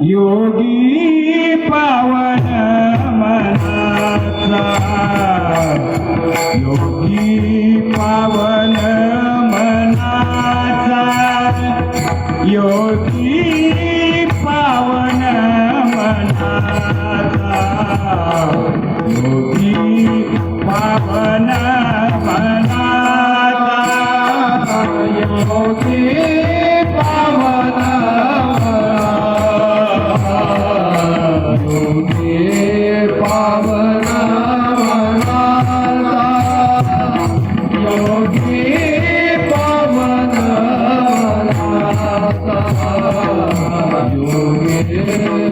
योगी पावन मनाचा. योगी पावन मनाचा. योगी पावन मनाचा.